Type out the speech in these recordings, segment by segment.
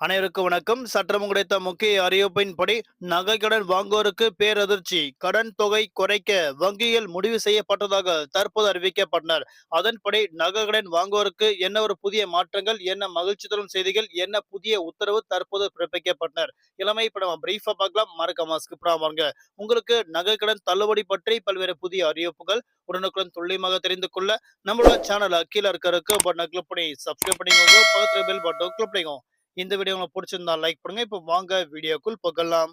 அனைவருக்கும் வணக்கம். சற்றம் கிடைத்த முக்கிய அறிவிப்பின்படி நகை கடன் வாங்குவோருக்கு பேரதிர்ச்சி கடன் தொகை குறைக்க வங்கியில் முடிவு செய்யப்பட்டதாக தற்போது அறிவிக்கப்பட்டனர். அதன்படி நகை கடன் வாங்குவோருக்கு என்ன ஒரு புதிய மாற்றங்கள் என்ன மகிழ்ச்சி தரும் செய்திகள் என்ன புதிய உத்தரவு தற்போது பிறப்பிக்கப்பட்டனர்? இளமை இப்ப நம்ம பிரீஃபா பார்க்கலாம். மறக்க ஸ்கிப் வாங்க உங்களுக்கு நகை கடன் தள்ளுபடி பற்றி பல்வேறு புதிய அறிவிப்புகள் உடனுக்குடன் துல்லியமாக தெரிந்து கொள்ள நம்மளோட சேனல் கீழே இருக்கிறதுக்கு பட்டனை கிளிக் பண்ணி சப்ஸ்கிரைப் பண்ணிக்கோங்க. பக்கத்துல பெல் பட்டன் கிளிக் பண்ணிக்கோங்க. இந்த வீடியோ உங்களுக்கு பிடிச்சிருந்தா லைக் பண்ணுங்க. இப்போ வாங்க வீடியோக்குள் போகலாம்.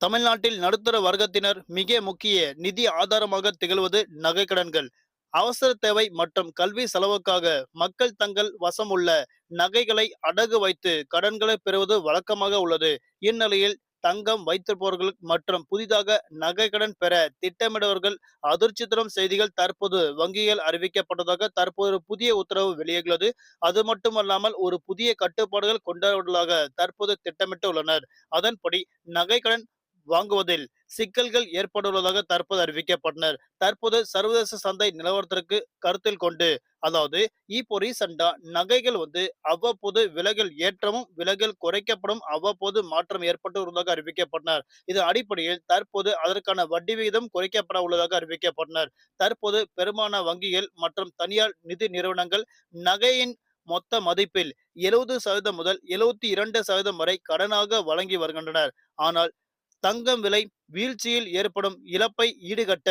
தமிழ்நாட்டில் நடுத்தர வர்க்கத்தினர் மிக முக்கிய நிதி ஆதாரமாக திகழ்வது நகைக்கடன்கள். அவசர தேவை மற்றும் கல்வி செலவுக்காக மக்கள் தங்கள் வசம் உள்ள நகைகளை அடகு வைத்து கடன்களை பெறுவது வழக்கமாக உள்ளது. இந்நிலையில் தங்கம் வைத்திருப்பவர்கள் மற்றும் புதிதாக நகை கடன் பெற திட்டமிடவர்கள் அதிர்ச்சி தரும் செய்திகள் தற்போது வங்கிகள் அறிவிக்கப்பட்டதாக தற்போது புதிய உத்தரவு வெளியாகிறது அது மட்டுமல்லாமல் ஒரு புதிய கட்டுப்பாடுகள் கொண்டாடுவதாக தற்போது திட்டமிட்டு உள்ளனர் அதன்படி நகை கடன் வாங்குவதில் சிக்கல்கள் ஏற்பட்டுள்ளதாக தற்போது அறிவிக்கப்பட்டனர். தற்போது சர்வதேச சந்தை நிலவரத்திற்கு கருத்தில் கொண்டு அதாவது இப்போ ரீசெண்டா நகைகள் வந்து அவ்வப்போது விலைகள் ஏற்றமும் விலைகள் குறைக்கப்படும் அவ்வப்போது மாற்றம் ஏற்பட்டு உள்ளதாக அறிவிக்கப்பட்டனர். இது அடிப்படையில் தற்போது அதற்கான வட்டி விகிதம் குறைக்கப்பட உள்ளதாக அறிவிக்கப்பட்டனர். தற்போது பெருமான வங்கிகள் மற்றும் தனியார் நிதி நிறுவனங்கள் நகையின் மொத்த மதிப்பில் எழுபது சதவீதம் முதல் எழுபத்தி இரண்டு சதவீதம் வரை கடனாக வழங்கி வருகின்றனர். ஆனால் தங்கம் விலை வீழ்ச்சியில் ஏற்படும் இழப்பை ஈடுகட்ட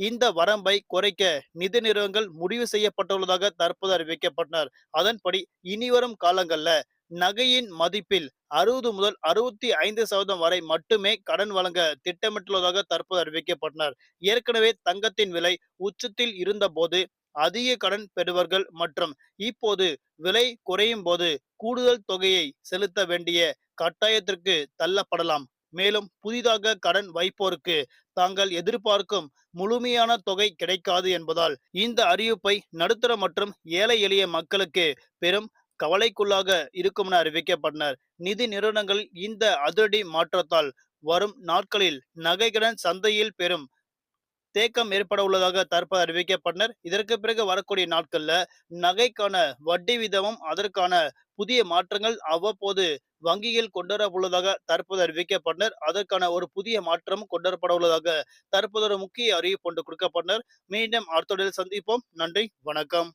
இந்த வரம்பை குறைக்க நிதி நிறுவனங்கள் முடிவு செய்யப்பட்டுள்ளதாக தற்போது அறிவிக்கப்பட்டனர். அதன்படி இனிவரும் காலங்கள்ல நகையின் மதிப்பில் அறுபது முதல் அறுபத்தி ஐந்து சதவீதம் வரை மட்டுமே கடன் வழங்க திட்டமிட்டுள்ளதாக தற்போது அறிவிக்கப்பட்டனர். ஏற்கனவே தங்கத்தின் விலை உச்சத்தில் இருந்த போது அதிக கடன் பெறுவர்கள் மற்றும் இப்போது விலை குறையும் போது கூடுதல் தொகையை செலுத்த வேண்டிய கட்டாயத்திற்கு தள்ளப்படலாம். மேலும் புதிதாக கடன் வைப்போருக்கு தாங்கள் எதிர்பார்க்கும் முழுமையான தொகை கிடைக்காது என்பதால் இந்த அறிவிப்பை நடுத்தர மற்றும் ஏழை எளிய மக்களுக்கு பெரும் கவலைக்குள்ளாக இருக்கும் என அறிவிக்கப்பட்டனர். நிதி நிறுவனங்கள் இந்த அதிரடி மாற்றத்தால் வரும் நாட்களில் நகைக்கடன் சந்தையில் பெரும் தேக்கம் ஏற்பட உள்ளதாக தற்போது அறிவிக்கப்பட்டனர். இதற்கு பிறகு வரக்கூடிய நாட்கள்ல நகைக்கான வட்டி விதமும் அதற்கான புதிய மாற்றங்கள் அவ்வப்போது வங்கியில் கொண்டுவர தற்போது அறிவிக்கப்பட்டனர். அதற்கான ஒரு புதிய மாற்றமும் கொண்டுவரப்பட உள்ளதாக தற்போது ஒரு முக்கிய அறிவிப்பு ஒன்று கொடுக்கப்பட்டனர். மீண்டும் அடுத்த சந்திப்போம். நன்றி. வணக்கம்.